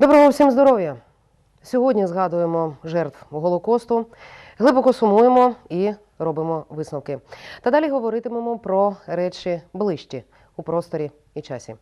Доброго всім здоров'я! Сьогодні згадуємо жертв Голокосту, глибоко сумуємо і робимо висновки. Та далі говоритимемо про речі ближчі у просторі і часі.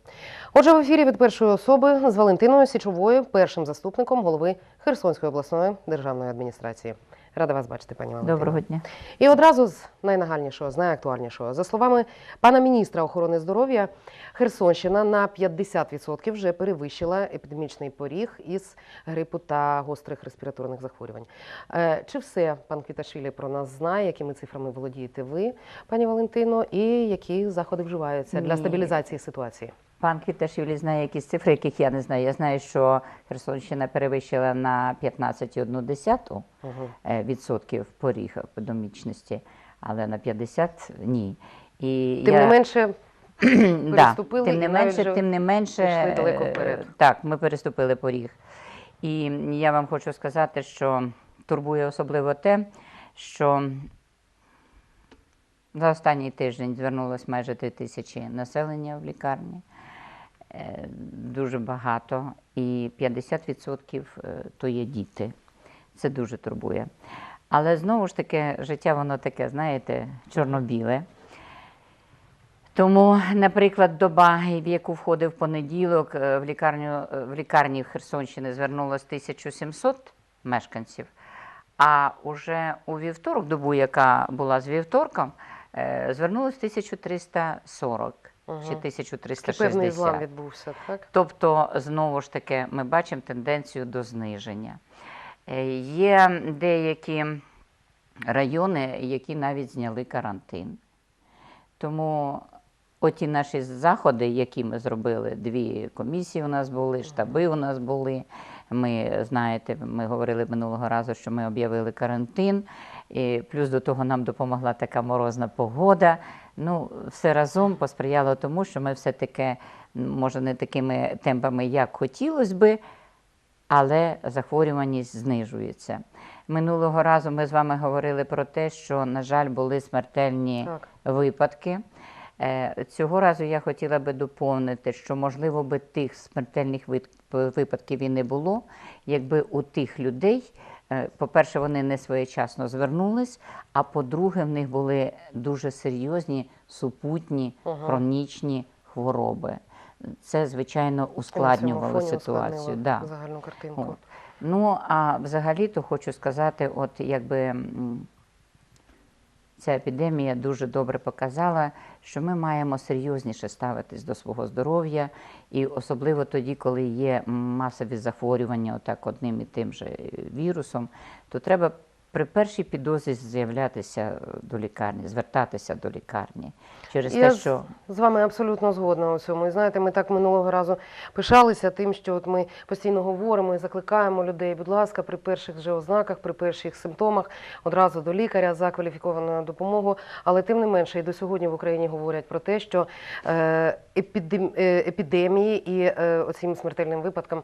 Отже, в ефірі від першої особи з Валентиною Січовою, першим заступником голови Херсонської обласної державної адміністрації. Рада вас бачити, пані Валентина. Доброго дня. І одразу з найнагальнішого, з найактуальнішого. За словами пана міністра охорони здоров'я, Херсонщина на 50% вже перевищила епідемічний поріг із грипу та гострих респіраторних захворювань. Е, Чи все пан Квіташвілі про нас знає, якими цифрами володієте ви, пані Валентино, і які заходи вживаються для стабілізації ситуації? Пан Квіташвілі знає якісь цифри, яких я не знаю. Я знаю, що Херсонщина перевищила на 15,1 Угу. е, відсотків поріг епідемічності, але на 50 – ні. І Тим я... не менше, да, переступили тим не менше, вже тим не менше, далеко е, вперед. Так, ми переступили поріг. І я вам хочу сказати, що турбує особливо те, що за останній тиждень звернулось майже 3 тисячі населення в лікарні. Е, Дуже багато. І 50% е, то є діти. Це дуже турбує. Але знову ж таки, життя воно таке, знаєте, чорно-біле. Тому, наприклад, доба, в яку входив понеділок, е, в лікарню в лікарні Херсонщини звернулось 1700 мешканців. А уже у вівторок, добу, яка була з вівторком, звернулось 1340 Чи Такий 1360. певний злам відбувся, так? Тобто, знову ж таки, ми бачимо тенденцію до зниження. Е, Є деякі райони, які навіть зняли карантин. Тому оті наші заходи, які ми зробили, дві комісії у нас були, штаби у нас були. Ми, знаєте, ми говорили минулого разу, що ми об'явили карантин. І плюс до того нам допомогла така морозна погода. Ну, все разом посприяло тому, що ми все-таки, може, не такими темпами, як хотілося би, але захворюваність знижується. Минулого разу ми з вами говорили про те, що, на жаль, були смертельні Так. випадки. Е, Цього разу я хотіла би доповнити, що можливо би тих смертельних випадків і не було, якби у тих людей, е, по-перше, вони не своєчасно звернулись, а по-друге, в них були дуже серйозні супутні хронічні хвороби. Це, звичайно, ускладнювало ситуацію. Да. Загальну картинку. От. Ну, а взагалі-то хочу сказати, от якби ця епідемія дуже добре показала, що ми маємо серйозніше ставитись до свого здоров'я, і особливо тоді, коли є масові захворювання отак одним і тим же вірусом, то треба при першій підозрі з'являтися до лікарні, звертатися до лікарні. Через Я те, що з- вами абсолютно згодна у цьому. І знаєте, ми так минулого разу пишалися тим, що от ми постійно говоримо і закликаємо людей, будь ласка, при перших же ознаках, при перших симптомах одразу до лікаря за кваліфікованою допомогою. Але тим не менше, і до сьогодні в Україні говорять про те, що е, е, епідемії і е, оцим смертельним випадкам.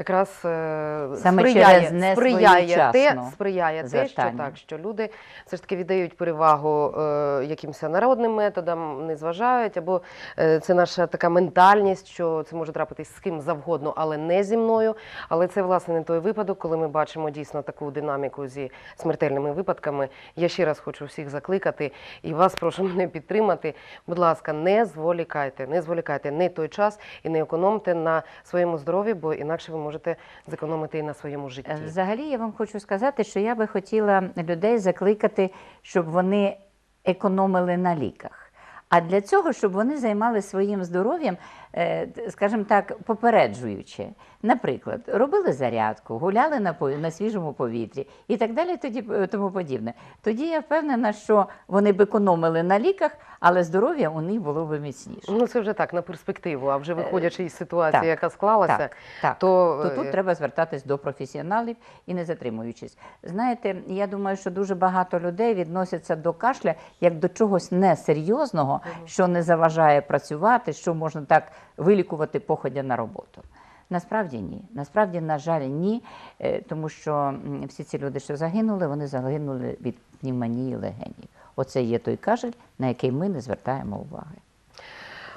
Якраз е, Саме сприяє, через сприяє те, сприяє те, що так, що люди все ж таки віддають перевагу е, якимось народним методам, не зважають, або е, це наша така ментальність, що це може трапитись з ким завгодно, але не зі мною. Але це власне не той випадок, коли ми бачимо дійсно таку динаміку зі смертельними випадками. Я ще раз хочу всіх закликати і вас прошу мене підтримати. Будь ласка, не зволікайте, не зволікайте не той час і не економте на своєму здоров'ї, бо інакше ви можете зекономити і на своєму житті. Е, Взагалі, я вам хочу сказати, що я би хотіла людей закликати, щоб вони економили на ліках. А для цього, щоб вони займалися своїм здоров'ям, скажімо так, попереджуючи. Наприклад, робили зарядку, гуляли на, на свіжому повітрі і так далі, тоді, е, тому подібне. Тоді я впевнена, що вони б економили на ліках, але здоров'я у них було б міцніше. Ну це вже так на перспективу. А вже виходячи із ситуації, так, яка склалася, Так, так. то, то е, тут треба звертатись до професіоналів і не затримуючись. Знаєте, я думаю, що дуже багато людей відносяться до кашля як до чогось несерйозного, що не заважає працювати, що можна так вилікувати походя на роботу. Насправді ні. Насправді, на жаль, ні, Е, тому що всі ці люди, що загинули, вони загинули від пневмонії легенів. Оце є той кашель, на який ми не звертаємо уваги.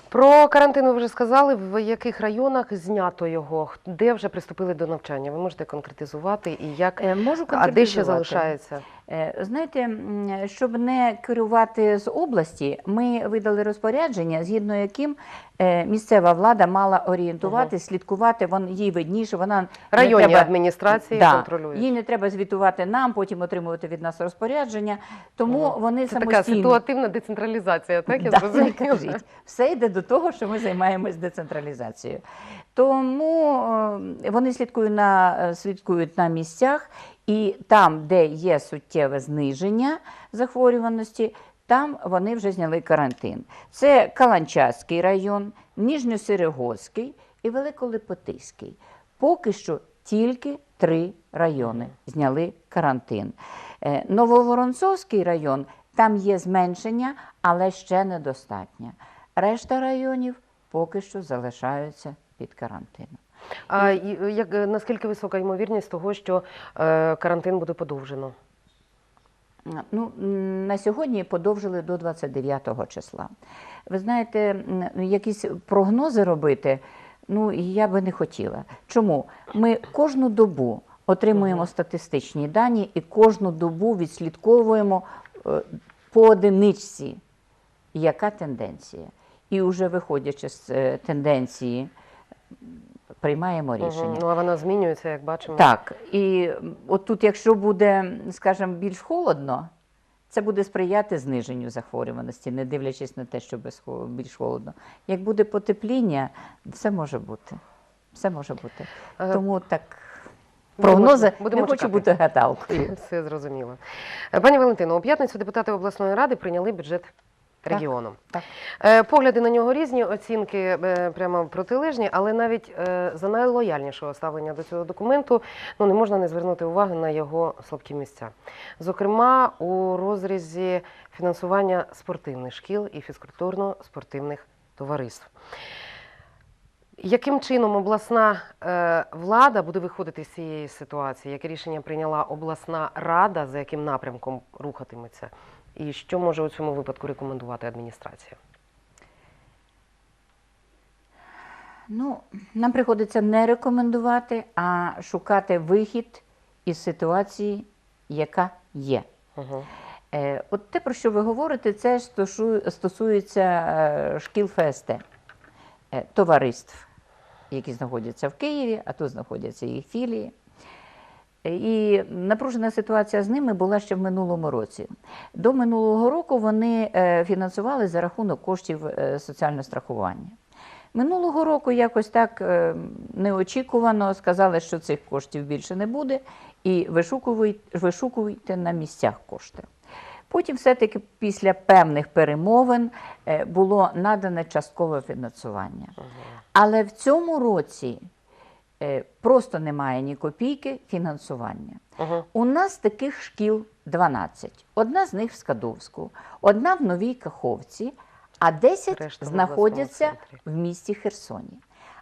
Про карантин ви вже сказали, в яких районах знято його, де вже приступили до навчання. Ви можете конкретизувати і як, Е, Можу а де ще залишається? Е, Знаєте, щоб не керувати з області, ми видали розпорядження, згідно яким е, місцева влада мала орієнтувати, слідкувати, вон їй видніше, вона Районні треба- адміністрації Да, контролюють. їй не треба звітувати нам, потім отримувати від нас розпорядження. Тому Мгм. вони Це така ситуативна децентралізація, так я Да, зрозуміла? Все йде до того, що ми займаємось децентралізацією. Тому е, вони слідкують на, е, слідкують на місцях, і там, де є суттєве зниження захворюваності, там вони вже зняли карантин. Це Каланчаський район, Ніжньосерегоський і Великолипотиський. Поки що тільки три райони зняли карантин. Е, Нововоронцовський район там є зменшення, але ще недостатньо. Решта районів поки що залишаються під карантином. А як, наскільки висока ймовірність того, що е, карантин буде подовжено? Ну, на сьогодні подовжили до 29 числа. Ви знаєте, якісь прогнози робити, ну, я би не хотіла. Чому? Ми кожну добу отримуємо статистичні дані і кожну добу відслідковуємо е, по одиничці, яка тенденція. І вже виходячи з е, тенденції, приймаємо рішення. Ну а вона змінюється, як бачимо. Так, і от тут, якщо буде, скажімо, більш холодно, це буде сприяти зниженню захворюваності, не дивлячись на те, що більш холодно. Як буде потепління, все може бути. Все може бути. Е, Тому так, прогнози будемо не хочу чекати. бути гадалкою. Все зрозуміло. Е, Пані Валентино, у п'ятницю депутати обласної ради прийняли бюджет регіону. так. Е, Погляди на нього різні, оцінки е, прямо протилежні, але навіть е, за найлояльнішого ставлення до цього документу ну, не можна не звернути уваги на його слабкі місця. Зокрема, у розрізі фінансування спортивних шкіл і фізкультурно-спортивних товариств. Яким чином обласна е, влада буде виходити з цієї ситуації? Яке рішення прийняла обласна рада, за яким напрямком рухатиметься? І що може у цьому випадку рекомендувати адміністрація? Ну, нам приходиться не рекомендувати, а шукати вихід із ситуації, яка є. Угу. Е, От те, про що ви говорите, це стосується е, шкіл ФСТ, е, товариств, які знаходяться в Києві, а тут знаходяться їх філії. І напружена ситуація з ними була ще в минулому році. До минулого року вони е, фінансували за рахунок коштів е, соціального страхування. Минулого року якось так е, неочікувано сказали, що цих коштів більше не буде, і вишукуйте, вишукуйте на місцях кошти. Потім, все-таки, після певних перемовин було надане часткове фінансування. Але в цьому році просто немає ні копійки фінансування. Угу. У нас таких шкіл 12. Одна з них в Скадовську, одна в Новій Каховці, а 10 Решта знаходяться в місті Херсоні.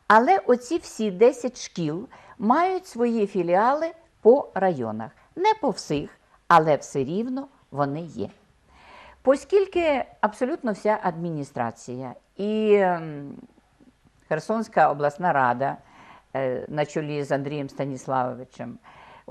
Але оці всі 10 шкіл мають свої філіали по районах. Не по всіх, але все рівно вони є. Оскільки абсолютно вся адміністрація і ем, Херсонська обласна рада е, на чолі з Андрієм Станіславовичем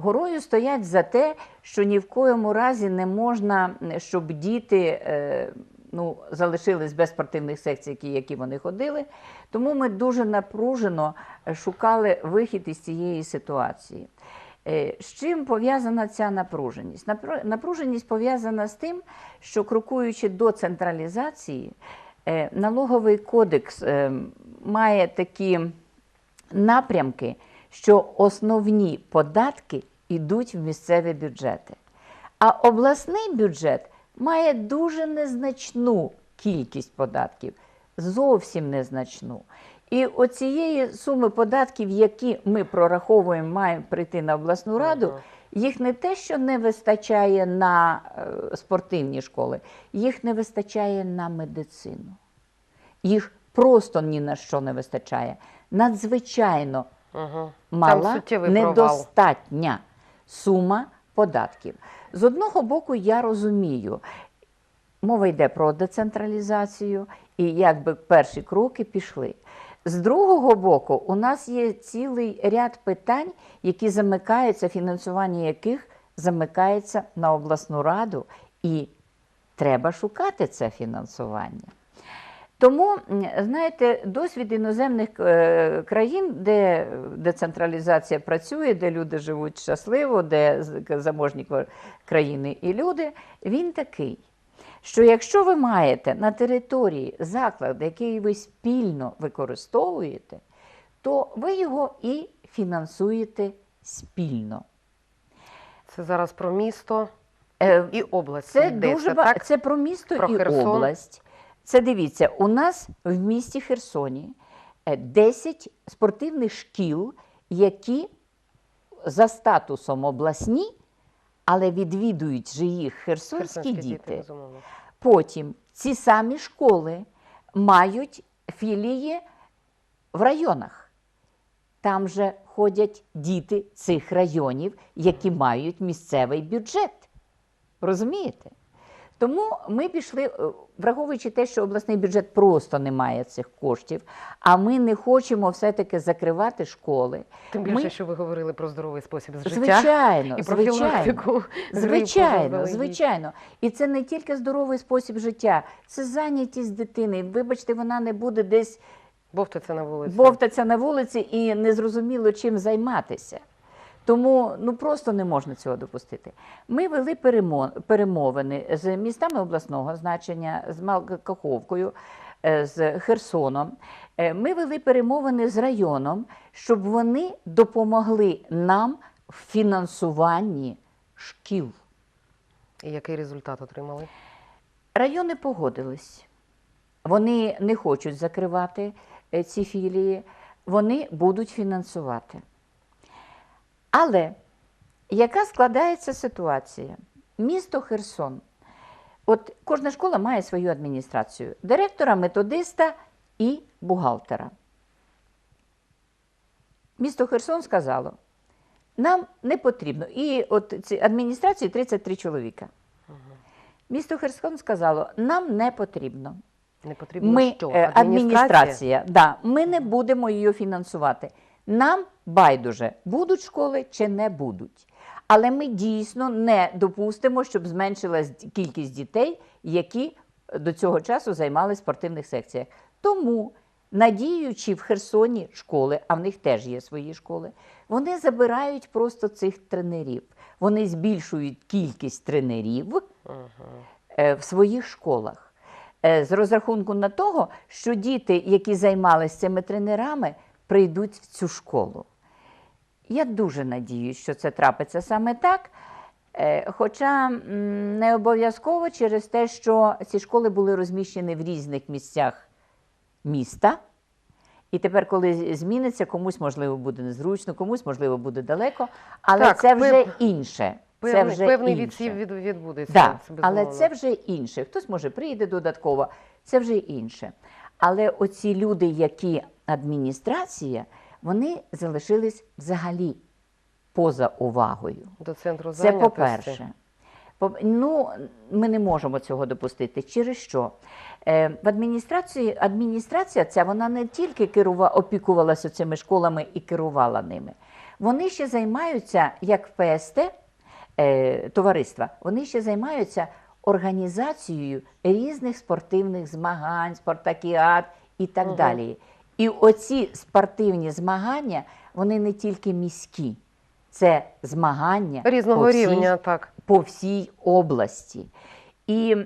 горою стоять за те, що ні в коєму разі не можна, щоб діти е, ну, залишились без спортивних секцій, які, вони ходили. Тому ми дуже напружено е, шукали вихід із цієї ситуації. Е, З чим пов'язана ця напруженість? Напруженість пов'язана з тим, що крокуючи до централізації, е, налоговий кодекс е, має такі напрямки, що основні податки йдуть в місцеві бюджети. А обласний бюджет має дуже незначну кількість податків, зовсім незначну. І оцієї суми податків, які ми прораховуємо, маємо прийти на обласну раду, їх не те, що не вистачає на е, спортивні школи, їх не вистачає на медицину. Їх просто ні на що не вистачає. Надзвичайно Угу. мала недостатня сума податків. З одного боку, я розумію, мова йде про децентралізацію, і якби перші кроки пішли. З другого боку, у нас є цілий ряд питань, які замикаються, фінансування яких замикається на обласну раду, і треба шукати це фінансування. Тому, знаєте, досвід іноземних е, країн, де децентралізація працює, де люди живуть щасливо, де заможні країни і люди, він такий, що якщо ви маєте на території заклад, який ви спільно використовуєте, то ви його і фінансуєте спільно. Це зараз про місто Е, і область. Це йдеться, дуже так? це про місто Про і Херсон. область. Це дивіться, у нас в місті Херсоні е, 10 спортивних шкіл, які за статусом обласні, але відвідують же їх херсонські, Херсонські діти. безумовно. Потім ці самі школи мають філії в районах. Там же ходять діти цих районів, які мають місцевий бюджет. Розумієте? Тому ми пішли, е, враховуючи те, що обласний бюджет просто не має цих коштів, а ми не хочемо все-таки закривати школи. Тим більше, Ми- що ви говорили про здоровий спосіб життя. Звичайно, і про звичайно. Звичайно, звичайно. І це не тільки здоровий спосіб життя, це зайнятість дитини. Вибачте, вона не буде десь Бовтаться на вулиці. бовтатися на вулиці і незрозуміло чим займатися. Тому ну просто не можна цього допустити. Ми вели перемовини з містами обласного значення, з Малкаховкою, е, з Херсоном. Е, Ми вели перемовини з районом, щоб вони допомогли нам в фінансуванні шкіл. І який результат отримали? Райони погодились. Вони не хочуть закривати е, ці філії, вони будуть фінансувати. Але яка складається ситуація? Місто Херсон. От кожна школа має свою адміністрацію: директора, методиста і бухгалтера. Місто Херсон сказало: нам не потрібно. І от ці адміністрації 33 чоловіка. Місто Херсон сказало, нам не потрібно. Не потрібно Ми, що? е, адміністрація, да, ми не будемо її фінансувати. Нам байдуже, будуть школи чи не будуть. Але ми дійсно не допустимо, щоб зменшилась кількість дітей, які до цього часу займалися в спортивних секціях. Тому, надіючи в Херсоні школи, а в них теж є свої школи, вони забирають просто цих тренерів. Вони збільшують кількість тренерів е, в своїх школах. Е, З розрахунку на того, що діти, які займалися цими тренерами, прийдуть в цю школу. Я дуже надіюсь, що це трапиться саме так. Е, Хоча не обов'язково через те, що ці школи були розміщені в різних місцях міста. І тепер, коли зміниться, комусь можливо буде незручно, комусь можливо буде далеко, але Так, це вже пев- інше. Це Певний, вже певний інше. відсів від, відбудеться. Да, це але це вже інше. Хтось може прийде додатково, це вже інше. Але оці люди, які адміністрація, вони залишились взагалі поза увагою. до центру Це по-перше. Ну, ми не можемо цього допустити. Через що? Е, в адміністрації адміністрація ця вона не тільки керува, опікувалася цими школами і керувала ними. Вони ще займаються, як ПСТ е, товариства, вони ще займаються організацією різних спортивних змагань, спартакіад і так Мгм. далі. І оці спортивні змагання, вони не тільки міські, це змагання Різного по всій рівня, так. по всій області. І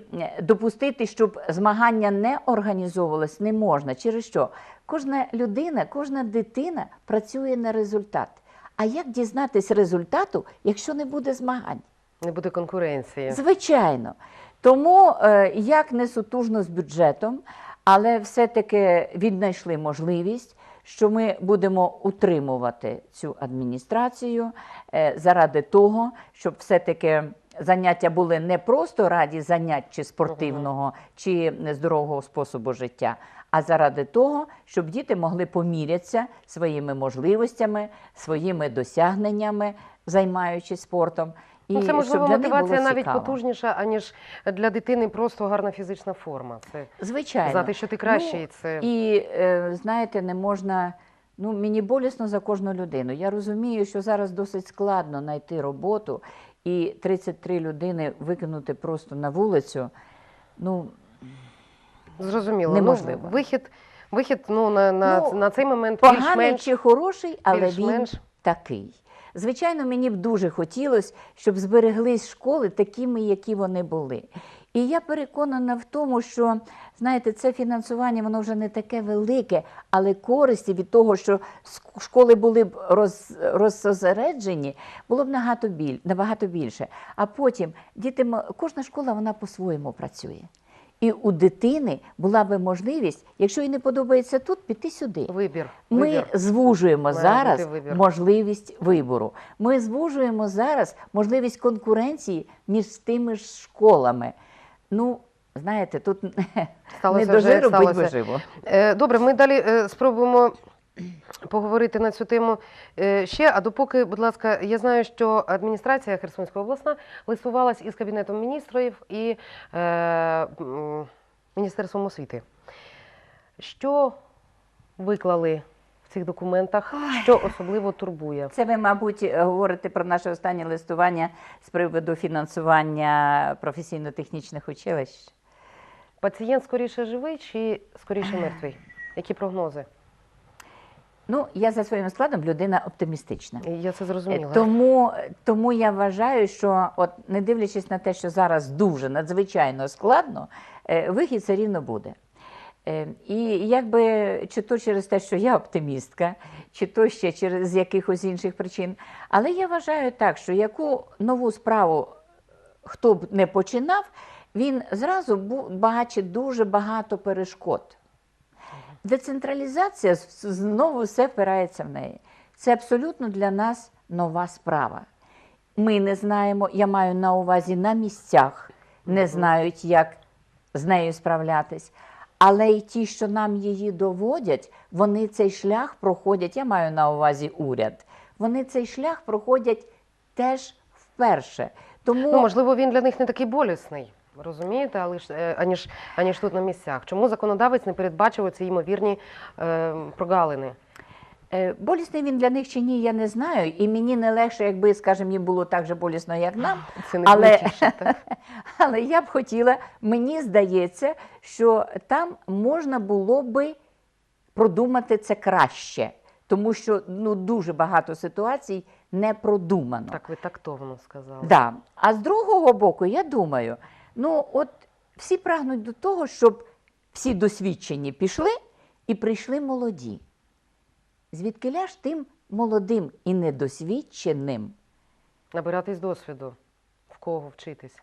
допустити, щоб змагання не організовувалось, не можна. Через що? Кожна людина, кожна дитина працює на результат. А як дізнатись результату, якщо не буде змагань? Не буде конкуренції. Звичайно. Тому е, як не сутужно з бюджетом, але все-таки віднайшли можливість, що ми будемо утримувати цю адміністрацію е, заради того, щоб все-таки заняття були не просто раді занять чи спортивного, чи здорового способу життя, а заради того, щоб діти могли помірятися своїми можливостями, своїми досягненнями, займаючись спортом. Ну, це можливо мотивація навіть цікаво. потужніша, аніж для дитини просто гарна фізична форма. Це Звичайно. знати, що ти кращий, Ну, це І е, знаєте, не можна. Ну, мені болісно за кожну людину. Я розумію, що зараз досить складно знайти роботу і 33 людини викинути просто на вулицю. Ну, зрозуміло. неможливо. Ну, вихід, вихід ну, на, на, Ну, на цей момент поганий більш-менш чи хороший, але він такий. Звичайно, мені б дуже хотілося, щоб збереглись школи такими, які вони були. І я переконана в тому, що знаєте, це фінансування воно вже не таке велике, але користі від того, що школи були б роз, розсосереджені, було б набагато, біль, набагато більше. А потім діти, кожна школа вона по-своєму працює. І у дитини була би можливість, якщо їй не подобається тут, піти сюди. вибір. Ми вибір. звужуємо Має зараз вибір. можливість вибору. Ми звужуємо зараз можливість конкуренції між тими ж школами. Ну, знаєте, тут не Сталося жиру, будь сталося. виживо. Добре, ми далі е, спробуємо поговорити на цю тему е, ще. А допоки, будь ласка, я знаю, що адміністрація Херсонської обласна листувалась із Кабінетом міністрів і е, Міністерством освіти. Що виклали в цих документах, що особливо турбує? Це ви, мабуть, говорите про наше останнє листування з приводу фінансування професійно-технічних училищ. Пацієнт скоріше живий чи скоріше мертвий? Які прогнози? Ну, я за своїм складом людина оптимістична. Я це Е, зрозуміла. Тому, тому я вважаю, що от не дивлячись на те, що зараз дуже надзвичайно складно, е, вихід все рівно буде. Е, І якби чи то через те, що я оптимістка, чи то ще через якихось інших причин. Але я вважаю так, що яку нову справу хто б не починав, він зразу бачить дуже багато перешкод. Децентралізація знову все впирається в неї. Це абсолютно для нас нова справа. Ми не знаємо, я маю на увазі на місцях, не знають, як з нею справлятись. Але й ті, що нам її доводять, вони цей шлях проходять, я маю на увазі уряд, вони цей шлях проходять теж вперше. Тому Ну, можливо, він для них не такий болісний. Розумієте, але ж е, аніж аніж тут на місцях. Чому законодавець не передбачив ці ймовірні е, прогалини? Е, Болісний він для них чи ні, я не знаю. І мені не легше, якби, скажімо, їм було так же болісно, як нам. Це не Але- так? Але я б хотіла, мені здається, що там можна було би продумати це краще, тому що ну, дуже багато ситуацій не продумано. Так ви тактовно сказали. Да. А з другого боку, я думаю, ну от всі прагнуть до того, щоб всі досвідчені пішли і прийшли молоді. Звідки ж тим молодим і недосвідченим? Набиратись досвіду, в кого вчитись.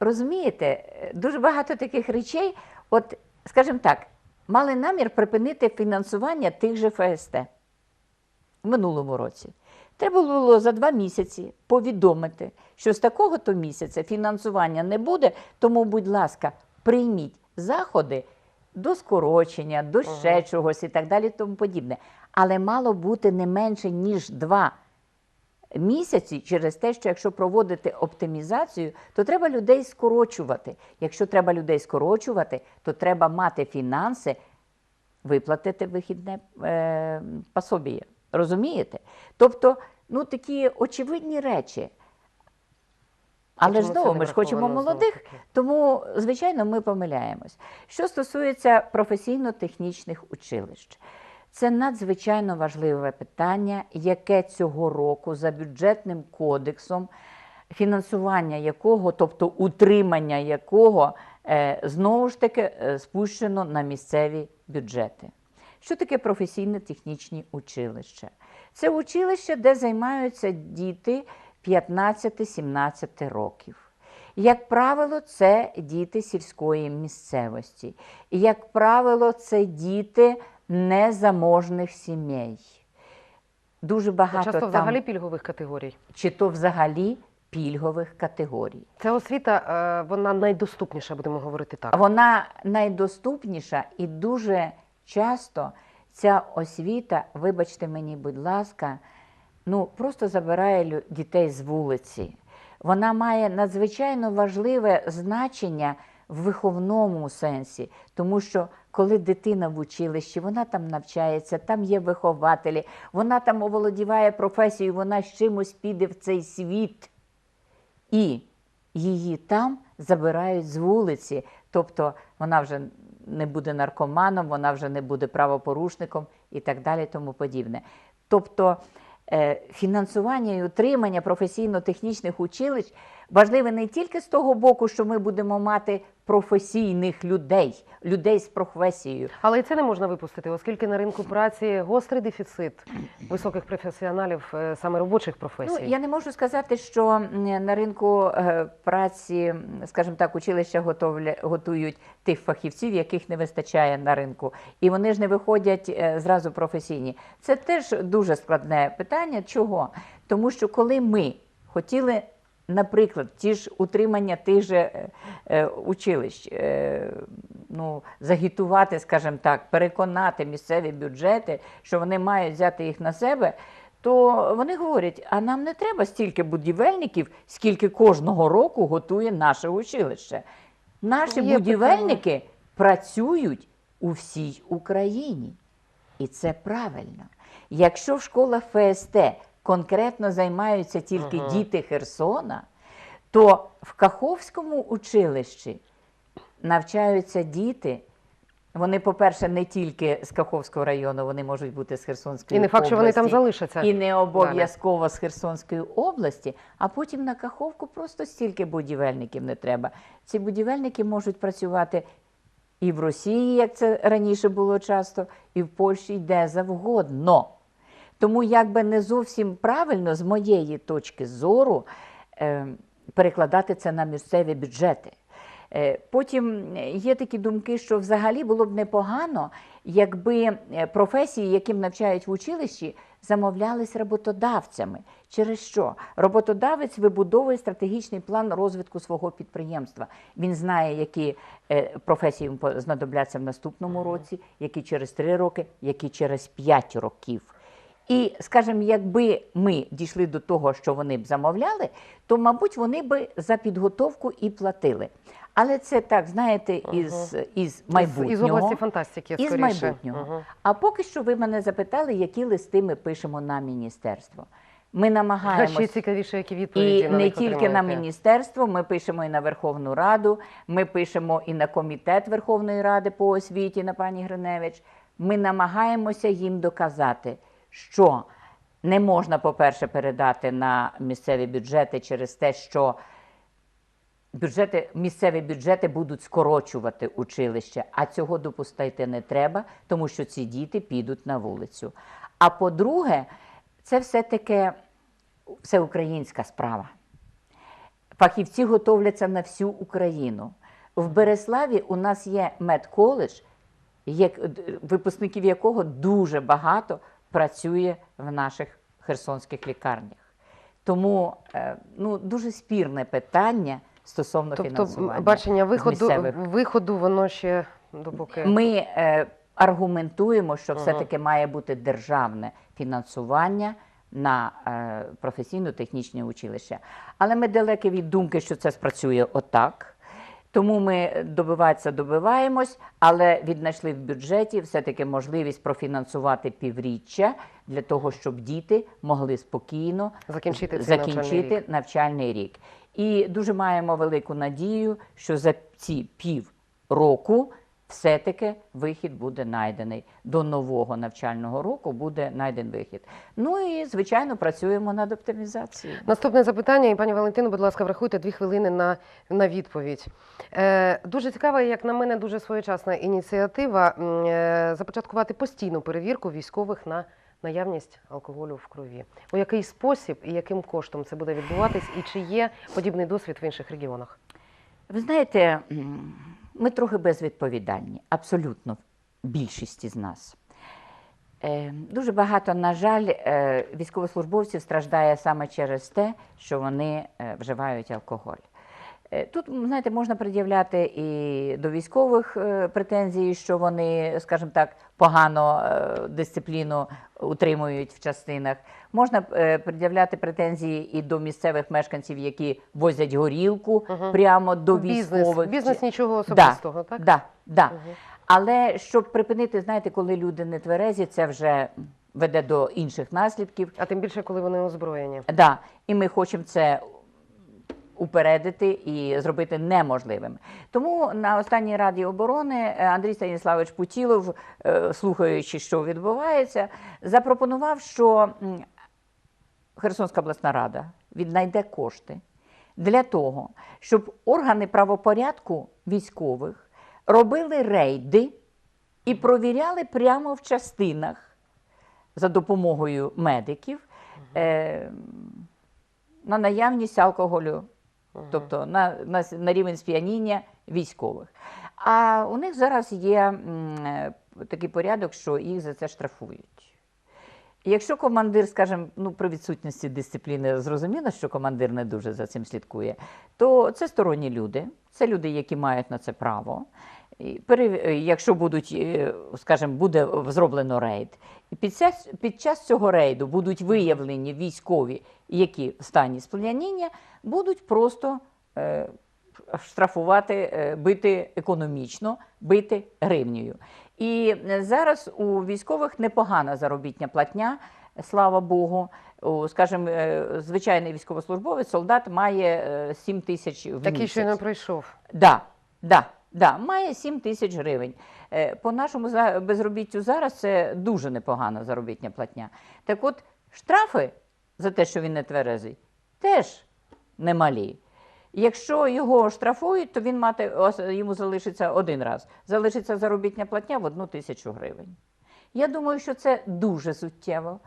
Розумієте, е, дуже багато таких речей. От, скажімо так, мали намір припинити фінансування тих же ФСТ в минулому році. Треба було за два місяці повідомити, що з такого-то місяця фінансування не буде, тому, будь ласка, прийміть заходи до скорочення, до ще Ага. чогось і так далі, тому подібне. Але мало бути не менше, ніж два місяці через те, що якщо проводити оптимізацію, то треба людей скорочувати. Якщо треба людей скорочувати, то треба мати фінанси, виплатити вихідне е, пособіє. Розумієте? Тобто, ну такі очевидні речі. Але ж Чому це знову ми ж хочемо молодих, тому, звичайно, ми помиляємось. Що стосується професійно-технічних училищ, це надзвичайно важливе питання, яке цього року за бюджетним кодексом, фінансування якого, тобто утримання якого, е, знову ж таки е, спущено на місцеві бюджети. Що таке професійно-технічні училища? Це училище, де займаються діти 15-17 років. Як правило, це діти сільської місцевості. І, як правило, це діти незаможних сімей. Дуже багато Часто там, взагалі пільгових категорій. чи то взагалі пільгових категорій. Ця освіта, е, вона найдоступніша, будемо говорити так. Вона найдоступніша і дуже часто ця освіта, вибачте мені, будь ласка, ну просто забирає дітей з вулиці. вона має надзвичайно важливе значення в виховному сенсі, тому що коли дитина в училищі, вона там навчається, там є вихователі, вона там оволодіває професією, вона з чимось піде в цей світ і її там забирають з вулиці. Тобто вона вже не буде наркоманом, вона вже не буде правопорушником і так далі, тому подібне. Тобто е, фінансування і утримання професійно-технічних училищ важливе не тільки з того боку, що ми будемо мати професійних людей, людей з професією. Але і це не можна випустити, оскільки на ринку праці гострий дефіцит високих професіоналів е, саме робочих професій. Ну, я не можу сказати, що на ринку е, праці, скажімо так, училища готовля, готують тих фахівців, яких не вистачає на ринку. І вони ж не виходять е, зразу професійні. Це теж дуже складне питання. Чого? Тому що коли ми хотіли. Наприклад, ті ж утримання тих же е, е, училищ, е, ну, загітувати, скажімо так, переконати місцеві бюджети, що вони мають взяти їх на себе, то вони говорять: а нам не треба стільки будівельників, скільки кожного року готує наше училище. Наші Є будівельники працюють у всій Україні. І це правильно. Якщо в школах ФСТ конкретно займаються тільки Ага. діти Херсона, то в Каховському училищі навчаються діти. Вони, по-перше, не тільки з Каховського району, вони можуть бути з Херсонської і не факт, що вони там залишаться. І не обов'язково з Херсонської області, а потім на Каховку просто стільки будівельників не треба. Ці будівельники можуть працювати і в Росії, як це раніше було часто, і в Польщі, і де завгодно. Тому якби не зовсім правильно, з моєї точки зору, е, перекладати це на місцеві бюджети. Е, Потім е, є такі думки, що взагалі було б непогано, якби професії, яким навчають в училищі, замовлялись роботодавцями. Через що? Роботодавець вибудовує стратегічний план розвитку свого підприємства. Він знає, які професії знадобляться в наступному році, які через три роки, які через п'ять років. І, скажімо, якби ми дійшли до того, що вони б замовляли, то, мабуть, вони би за підготовку і платили. Але це так, знаєте, із, із майбутнього. Із області фантастики, Із майбутнього. Ага. А поки що ви мене запитали, які листи ми пишемо на міністерство. Ми А ще намагаємося цікавіше, які відповіді і на не тільки на міністерство, ми пишемо і на Верховну Раду, ми пишемо і на комітет Верховної Ради по освіті на пані Гриневич. Ми намагаємося їм доказати, що не можна, по-перше, передати на місцеві бюджети через те, що бюджети, місцеві бюджети будуть скорочувати училище, а цього допустити не треба, тому що ці діти підуть на вулицю. А по-друге, це все-таки всеукраїнська справа. Фахівці готовляться на всю Україну. В Береславі у нас є медколедж, випускників якого дуже багато працює в наших херсонських лікарнях. Тому е, ну, дуже спірне питання стосовно Тобто фінансування. бачення виходу, місцевих. виходу воно ще допоки. Ми е, аргументуємо, що Ага. все-таки має бути державне фінансування на е, професійно-технічне училище. Але ми далекі від думки, що це спрацює отак. Тому ми добиватися добиваємось, але віднайшли в бюджеті все-таки можливість профінансувати півріччя для того, щоб діти могли спокійно Закінчити закінчити навчальний навчальний рік. І дуже маємо велику надію, що за ці пів року все-таки вихід буде знайдений. До нового навчального року буде знайден вихід. Ну і звичайно працюємо над оптимізацією. Наступне запитання, і пані Валентино, будь ласка, врахуйте дві хвилини на, на відповідь. Е, дуже цікава, як на мене, дуже своєчасна ініціатива е, започаткувати постійну перевірку військових на наявність алкоголю в крові. У який спосіб і яким коштом це буде відбуватись, і чи є подібний досвід в інших регіонах? Ви знаєте, ми трохи безвідповідальні, абсолютно більшість із нас. Е, Дуже багато, на жаль, е, військовослужбовців страждає саме через те, що вони е, вживають алкоголь. Е, Тут, знаєте, можна пред'являти і до військових е, претензії, що вони, скажімо так, погано е, дисципліну утримують в частинах. Можна пред'являти претензії і до місцевих мешканців, які возять горілку Мгм. прямо до військових. бізнес Чи- нічого особистого, так? Да, да. Мгм. Але щоб припинити, знаєте, коли люди не тверезі, це вже веде до інших наслідків. А тим більше, коли вони озброєні. Да, і ми хочемо це упередити і зробити неможливим. Тому на останній раді оборони е, Андрій Станіславович Путілов, е, слухаючи, що відбувається, запропонував, що Херсонська обласна рада віднайде кошти для того, щоб органи правопорядку військових робили рейди і провіряли прямо в частинах за допомогою медиків е, на наявність алкоголю, тобто на, на, на рівень сп'яніння військових. А у них зараз є м, е, такий порядок, що їх за це штрафують. Якщо командир, скажімо, ну при відсутності дисципліни зрозуміло, що командир не дуже за цим слідкує, то це сторонні люди, це люди, які мають на це право. Е, Якщо будуть, е, скажімо, буде зроблено рейд, і під час, під час цього рейду будуть виявлені військові, які в стані сп'яніння, будуть просто е, штрафувати, е, бити економічно, бити гривнею. І е, зараз у військових непогана заробітня платня, слава Богу. Скажімо, звичайний військовослужбовець, солдат має е, 7 тисяч в Такий, що не пройшов. Да, да, да, має 7 тисяч гривень. Е, По нашому безробіттю зараз це дуже непогана заробітня платня. Так от, штрафи за те, що він не тверезий, теж немалі. Якщо його штрафують, то він мати, йому залишиться один раз. Залишиться заробітня платня в одну тисячу гривень. Я думаю, що це дуже суттєво.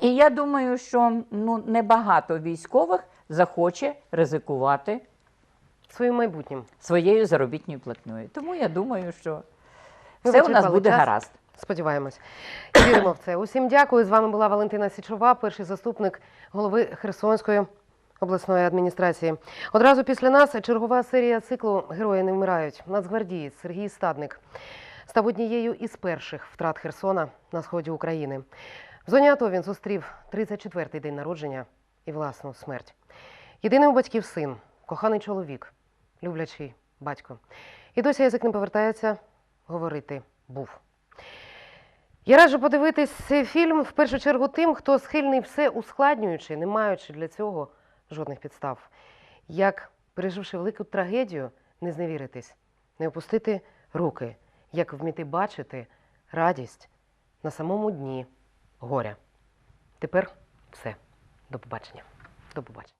І я думаю, що ну, небагато військових захоче ризикувати Своїм майбутнім. своєю заробітною платньою. Тому я думаю, що Ми все у нас буде час. гаразд. Сподіваємось. Віримо в це. Усім дякую. З вами була Валентина Січова, перший заступник голови Херсонської обласної адміністрації. Одразу після нас чергова серія циклу Герої не вмирають. Нацгвардієць Сергій Стадник став однією із перших втрат Херсона на сході України. В зоні АТО він зустрів 34-й день народження і власну смерть. Єдиний у батьків син, коханий чоловік, люблячий батько. І досі язик не повертається говорити був. Я раджу подивитись цей фільм в першу чергу тим, хто схильний все ускладнюючи, не маючи для цього жодних підстав. Як, переживши велику трагедію, не зневіритись, не опустити руки, як вміти бачити радість на самому дні горя. Тепер все. До побачення. До побачення.